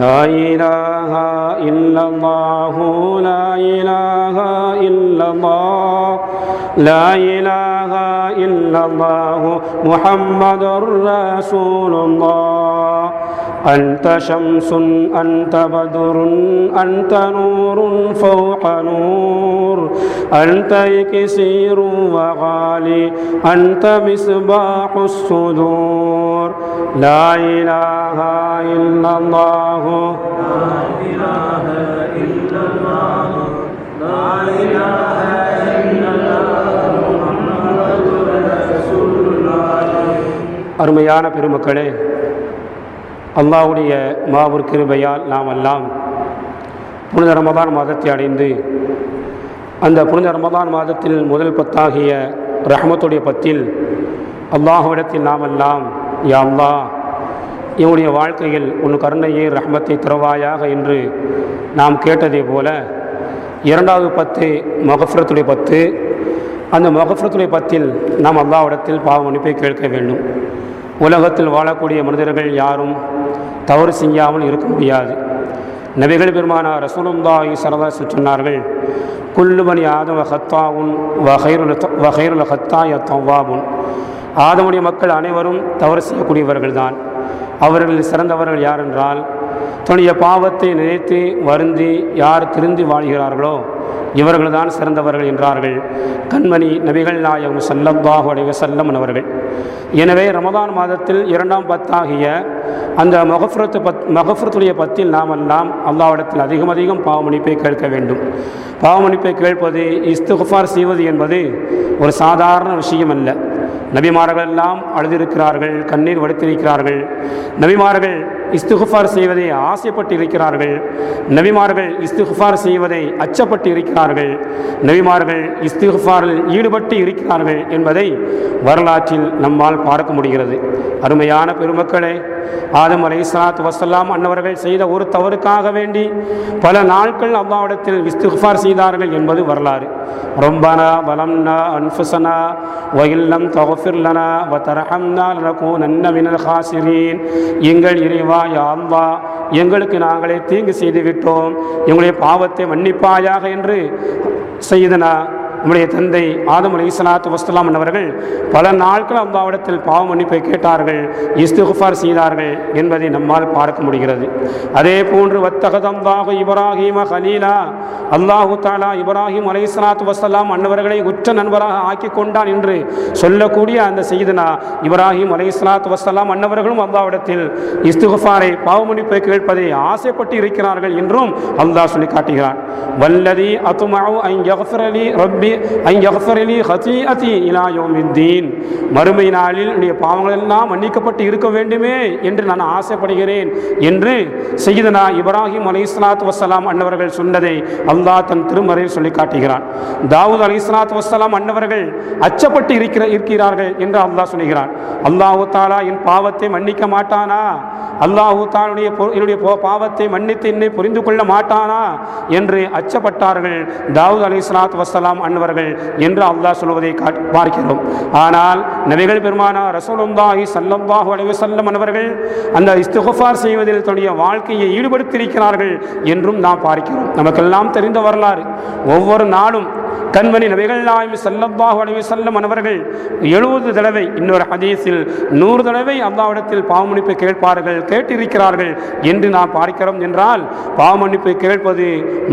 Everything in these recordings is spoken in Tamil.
لا إله إلا الله لا إله إلا الله لا إله إلا الله محمد رسول الله. أنت شمس أنت بدر أنت نور فوق نور. أنت كسير وغالي أنت مصباح الصدور. لا إله إلا الله அருமையான பெருமக்களே அல்லாஹ்வுடைய மாபெரும் கிருபையால் நாம் எல்லாம் புனித ரமதான் மாதத்தை அடைந்து அந்த புனித ரமதான் மாதத்தில் முதல் பத்தாகிய ரஹமத்துடைய பத்தில் அல்லாஹ்விடத்தில் நாம் எல்லாம் யா அல்லாஹ் என்னுடைய வாழ்க்கையில் உன் கருணையை ரஹ்மத்தை திறவாயாக என்று நாம் கேட்டதே போல இரண்டாவது பத்து மகஃபரத்துடைய பத்து அந்த மகஃபரத்துடைய பத்தில் நாம் அல்லாவிடத்தில் பாவ மன்னிப்பை கேட்க வேண்டும். உலகத்தில் வாழக்கூடிய மனிதர்கள் யாரும் தவறு செய்யாமல் இருக்க முடியாது. நபிகள் பெருமானா ரசூலுல்லாஹி சரதா சொன்னார்கள் குல்லுமணி ஆதம ஹத்தாவுன் வகைருல வகைருல ஹத்தாய தவ்வாபுன். ஆதமுடைய மக்கள் அனைவரும் தவறு செய்யக்கூடியவர்கள்தான். அவர்களில் சிறந்தவர்கள் யார் என்றால் தன்னுடைய பாவத்தை நினைத்து வருந்தி யார் திருந்தி வாழ்கிறார்களோ இவர்கள்தான் சிறந்தவர்கள் என்றார்கள். கண்மணி நபிகள் நாயகம் செல்லம் அலைஹி செல்லம் அவர்கள். எனவே ரமதான் மாதத்தில் இரண்டாம் பத்தாகிய அந்த மகஃபுரத்து பத் மகஃபுரத்துடைய பத்தில் நாம் எல்லாம் அல்லாவிடத்தில் அதிகம் அதிகம் பாவமணிப்பை கேட்க வேண்டும். பாவமணிப்பை கேட்பது இஸ்துகுஃபார் செய்வது என்பது ஒரு சாதாரண விஷயம் அல்ல நபிமார்கள் எல்லாம் அழுதிருக்கிறார்கள் கண்ணீர் வடித்திருக்கிறார்கள். நபிமார்கள் இஸ்துகுஃபார் செய்வதை ஆசைப்பட்டு இருக்கிறார்கள் நபிமார்கள் இஸ்துகுஃபார் செய்வதை அச்சப்பட்டு இருக்கிறார்கள் நபிமார்கள் இஸ்துகுஃபாரில் ஈடுபட்டு இருக்கிறார்கள் என்பதை வரலாற்றில் நம்மால் பார்க்க முடிகிறது. அருமையான பெருமக்களே ஆதம் அலை இஸ்லாத்து வசல்லாம் அன்னவர்கள் செய்த ஒரு தவறுக்காக வேண்டி பல நாட்கள் அவ்வாவிடத்தில் இஸ்துகுஃபார் செய்தார்கள் என்பது வரலாறு. ரொம்பனா பலம்னா وإن لم تغفر لنا وترحمنا لنكونن من الخاسرين. எங்கள் இறைவா யா அல்லாஹ் எங்களுக்கு நாங்களே தீங்கு செய்துவிட்டோம். எங்களுடைய பாவத்தை மன்னிப்பாயாக என்று செய்தனா நம்முடைய தந்தை ஆதம் அலி இஸ்லாத்து வஸ்லாம் அவர்கள் பல நாட்கள் அல்லாவிடத்தில் பாவ மன்னிப்பை கேட்டார்கள் இஸ்துகுஃபார் செய்தார்கள் என்பதை நம்மால் பார்க்க முடிகிறது. அதே போன்று வத்தகதம்பாக இப்ராஹிம ஹலீலா அல்லாஹு தாலா இப்ராஹிம் அலி இஸ்லாத்து வஸ்லாம் அன்னவர்களை உற்ற நண்பராக ஆக்கி கொண்டான் என்று சொல்லக்கூடிய அந்த செய்தனா இப்ராஹிம் அலி இஸ்லாத்து வஸ்லாம் அன்னவர்களும் அல்லாவிடத்தில் இஸ்துகுஃபாரை பாவ மன்னிப்பை கேட்பதை ஆசைப்பட்டு இருக்கிறார்கள் என்றும் அல்லாஹ் சொல்லி காட்டுகிறான். வல்லதி அத்துமாவு ஐ யஃபரலி ரப்பி ஐ யஃபரலி ஹசீஅதி இலா யௌமித்தீன் மறுமை நாளில் என்னுடைய பாவங்கள் எல்லாம் மன்னிக்கப்பட்டு இருக்க வேண்டுமே என்று நான் ஆசைப்படுகிறேன் என்று செய்தனா இப்ராஹிம் அலி வஸ்ஸலாம் வசலாம் அன்னவர்கள் சொன்னதை அல்லாஹ் தன் திருமறையில் சொல்லி காட்டுகிறான். தாவூத் அலி வஸ்ஸலாம் வசலாம் அன்னவர்கள் அச்சப்பட்டு இருக்கிற இருக்கிறார்கள் என்று அல்லாஹ் சொல்லுகிறான் அல்லாஹு தாலா என் பாவத்தை மன்னிக்க மாட்டானா? அல்லாஹூ தானுடைய என்னுடைய போ- பாவத்தை மன்னித்து என்னை புரிந்து கொள்ள மாட்டானா என்று அச்சப்பட்டார்கள். தாவூத் அலி சலாத் வசலாம் அன்னவர்கள் என்று அல்லாஹ் சொல்வதை காட்- பார்க்கிறோம். ஆனால் நபிகள் பெருமானா ரசோலுந்தாஹி சல்லம்பாஹு அலைவு செல்லம் அன்னவர்கள் அந்த இஸ்திகுஃபார் செய்வதில் தன்னுடைய வாழ்க்கையை ஈடுபடுத்தியிருக்கிறார்கள் என்றும் நாம் பார்க்கிறோம். நமக்கெல்லாம் தெரிந்த வரலாறு. ஒவ்வொரு நாளும் கண்மணி நபிகள் நாயம் சல்லல்லாஹு அலைஹி வஸல்லம் அன்னவர்கள் எழுபது தடவை இன்னொரு ஹதீஸில் நூறு தடவை அல்லாவிடத்தில் பாவமன்னிப்பு கேட்பார்கள் கேட்டிருக்கிறார்கள் என்று நாம் பார்க்கிறோம் என்றால் பாவமன்னிப்பு கேட்பது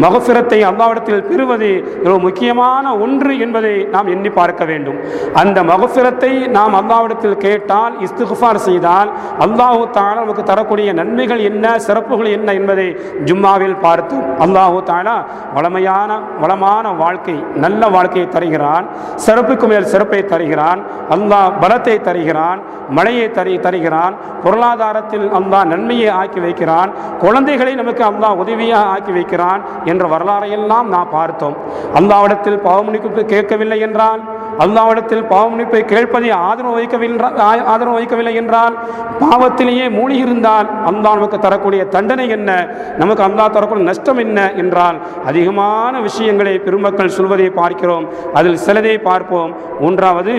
மகசுரத்தை அல்லாவிடத்தில் பெறுவது ஒரு முக்கியமான ஒன்று என்பதை நாம் எண்ணி பார்க்க வேண்டும். அந்த மகசுரத்தை நாம் அல்லாவிடத்தில் கேட்டால் இஸ்துகுஃபார் செய்தால் அல்லாஹு தாலா நமக்கு தரக்கூடிய நன்மைகள் என்ன சிறப்புகள் என்ன என்பதை ஜும்மாவில் பார்த்தோம் அல்லாஹு தாலா வளமையான வளமான வாழ்க்கை நல்ல வாழ்க்கையை தருகிறான் சிறப்புக்கு மேல் சிறப்பை தருகிறான் அல்லா பலத்தை தருகிறான் மழையை தரி தருகிறான் பொருளாதாரத்தில் அல்லா நன்மையை ஆக்கி வைக்கிறான் குழந்தைகளை நமக்கு அல்லா உதவியாக ஆக்கி வைக்கிறான் என்ற வரலாறையெல்லாம் நாம் பார்த்தோம். அல்லாவிடத்தில் பாவமணிக்கு கேட்கவில்லை என்றால் அல்லாவிடத்தில் பாவமன்னிப்பை கேட்பதை ஆதரவு வைக்கவில்லை ஆதரவு வைக்கவில்லை என்றால் பாவத்திலேயே மூழ்கியிருந்தால் அல்லா நமக்கு தரக்கூடிய தண்டனை என்ன? நமக்கு அல்லா தரக்கூடிய நஷ்டம் என்ன என்றால் அதிகமான விஷயங்களை பெருமக்கள் சொல்வதை பார்க்கிறோம். அதில் சிலதை பார்ப்போம். மூன்றாவது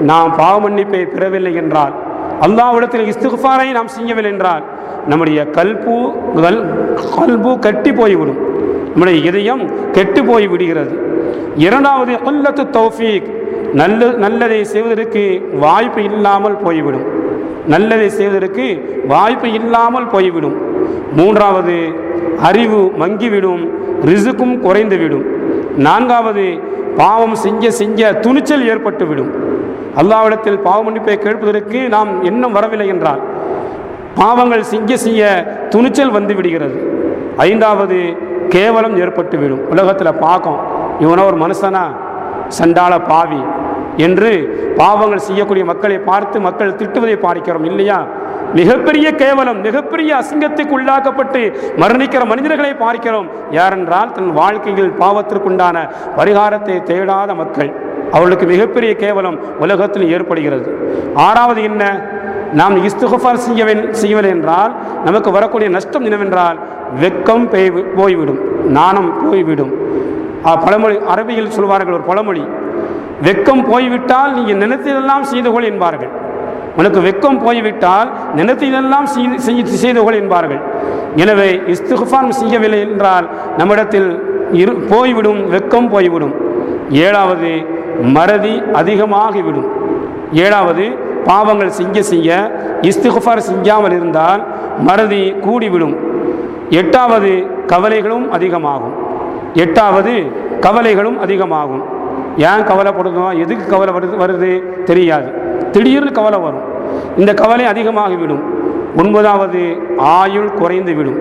நாம் பாவ மன்னிப்பை பெறவில்லை என்றால். அல்லாவிடத்தில் இஸ்துஃபாரை நாம் செய்யவில்லை என்றால் நம்முடைய கல்பு கல் கல்பு கட்டி போய்விடும். நம்முடைய இதயம் கெட்டு போய் விடுகிறது இரண்டாவது கொல்லத்து தௌஃபீக். நல்ல நல்லதை செய்வதற்கு வாய்ப்பு இல்லாமல் போய்விடும். நல்லதை செய்வதற்கு வாய்ப்பு இல்லாமல் போய்விடும். மூன்றாவது அறிவு மங்கிவிடும் ரிசுக்கும் குறைந்துவிடும். நான்காவது பாவம் செஞ்ச செஞ்ச துணிச்சல் ஏற்பட்டுவிடும். அல்லாவிடத்தில் பாவ மன்னிப்பை கேட்பதற்கு நாம் இன்னும் வரவில்லை என்றால் பாவங்கள் செய்ய செய்ய துணிச்சல் வந்து விடுகிறது ஐந்தாவது கேவலம் ஏற்பட்டுவிடும். உலகத்தில் பார்க்கும் இவனோ ஒரு மனுஷனா? சண்டாள பாவி என்று பாவங்கள் செய்யக்கூடிய மக்களை பார்த்து மக்கள் திட்டுவதை பார்க்கிறோம் இல்லையா? மிகப்பெரிய கேவலம் மிகப்பெரிய அசிங்கத்துக்கு உள்ளாக்கப்பட்டு மரணிக்கிற மனிதர்களை பார்க்கிறோம். யாரென்றால் தன் வாழ்க்கையில் பாவத்திற்குண்டான பரிகாரத்தை தேடாத மக்கள். அவர்களுக்கு மிகப்பெரிய கேவலம் உலகத்தில் ஏற்படுகிறது. ஆறாவது என்ன? நாம் இஸ்துகஃபார் செய்யவே செய்யவில்லை என்றால் நமக்கு வரக்கூடிய நஷ்டம் என்னவென்றால் வெக்கம் பெய் போய்விடும் நாணம் போய்விடும். பழமொழி அரபியில் சொல்வார்கள் ஒரு பழமொழி. வெக்கம் போய்விட்டால் நீங்கள் நினைத்ததெல்லாம் செய்து கொள் என்பார்கள். உனக்கு வெக்கம் போய்விட்டால் நினைத்ததெல்லாம் செய்து- செய்து கொள் என்பார்கள். எனவே இஸ்துகுஃபான் செய்யவில்லை என்றால் நம்மிடத்தில் இரு போய்விடும் வெக்கம் போய்விடும். ஏழாவது மறதி அதிகமாகிவிடும். ஏழாவது பாவங்கள் செய்ய செய்ய இஸ்துகுஃபார் செய்யாமல் இருந்தால் மறதி கூடிவிடும். எட்டாவது கவலைகளும் அதிகமாகும். எட்டாவது கவலைகளும் அதிகமாகும். ஏன் கவலைப்படுதோம் எதுக்கு கவலை வருது வருது? தெரியாது. திடீர்னு கவலை வரும். இந்த கவலை அதிகமாகிவிடும். ஒன்பதாவது ஆயுள் குறைந்து விடும்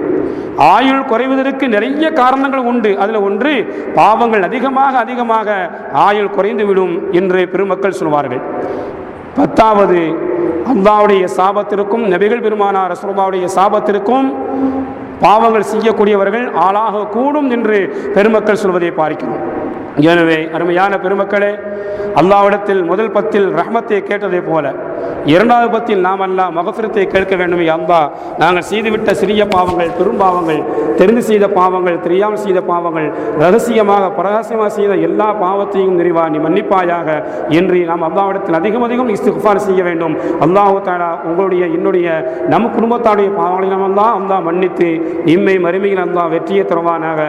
ஆயுள் குறைவதற்கு நிறைய காரணங்கள் உண்டு. அதில் ஒன்று பாவங்கள் அதிகமாக அதிகமாக ஆயுள் குறைந்து விடும் என்று பெருமக்கள் சொல்வார்கள். பத்தாவது அல்லாவுடைய சாபத்திற்கும் நபிகள் பெருமானார் ரசூலுல்லாவுடைய சாபத்திற்கும் பாவங்கள் செய்யக்கூடியவர்கள் ஆளாக கூடும் என்று பெருமக்கள் சொல்வதை பார்க்கிறோம். எனவே அருமையான பெருமக்களே அல்லாவிடத்தில் முதல் பத்தில் ரஹமத்தை கேட்டதை போல இரண்டாவது பத்தில் நாம் அல்லா மகசுரத்தை கேட்க வேண்டுமே அல்லா. நாங்கள் செய்துவிட்ட சிறிய பாவங்கள் பெரும்பாவங்கள் தெரிந்து செய்த பாவங்கள் தெரியாமல் செய்த பாவங்கள் ரகசியமாக பிரகாசமாக செய்த எல்லா பாவத்தையும் நிறைவா நீ மன்னிப்பாயாக என்று நாம் அல்லாவிடத்தில் அதிகம் அதிகம் இஸ்திஃபார் செய்ய வேண்டும். அல்லாஹு தாலா உங்களுடைய என்னுடைய நம் குடும்பத்தாருடைய பாவங்களை நாம் அல்லா அல்லா மன்னித்து இம்மை மறுமையில் அல்லா வெற்றியை தருவானாக.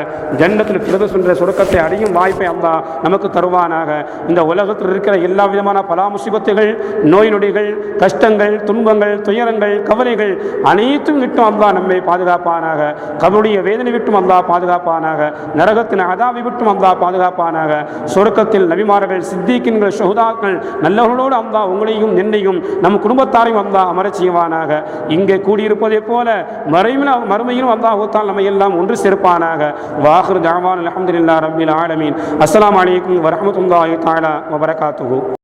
ஜன்னத்தில் பிரதஸ் என்ற சுருக்கத்தை அடையும் வாய்ப்பை அல்லா நமக்கு தருவானாக. இந்த உலகத்தில் இருக்கிற எல்லா விதமான பலா முசிபத்துகள் நோய் நொடிகள் கஷ்டங்கள் துன்பங்கள் துயரங்கள் கவலைகள் அனைத்தும் விட்டும் அல்லா நம்மை பாதுகாப்பானாக. கபருடைய வேதனை விட்டும் அல்லா பாதுகாப்பானாக. நரகத்தின் அதாவி விட்டும் அல்லா பாதுகாப்பானாக. சொருக்கத்தில் நபிமார்கள் சித்திக்கின்கள் சுகுதாக்கள் நல்லவர்களோடு அல்லா உங்களையும் என்னையும் நம் குடும்பத்தாரையும் அல்லா அமர செய்வானாக. இங்கே கூடியிருப்பதை போல மறைவில் மறுமையிலும் அல்லாஹூத்தால் நம்ம எல்லாம் ஒன்று சேர்ப்பானாக. வாஹர் ஜாவான் அலமதுல்லா ரபில் ஆலமீன். அஸ்லாம் வலைக்கம் வரஹ்மத்துல்லாஹி தாலா வபரகாத்துஹு.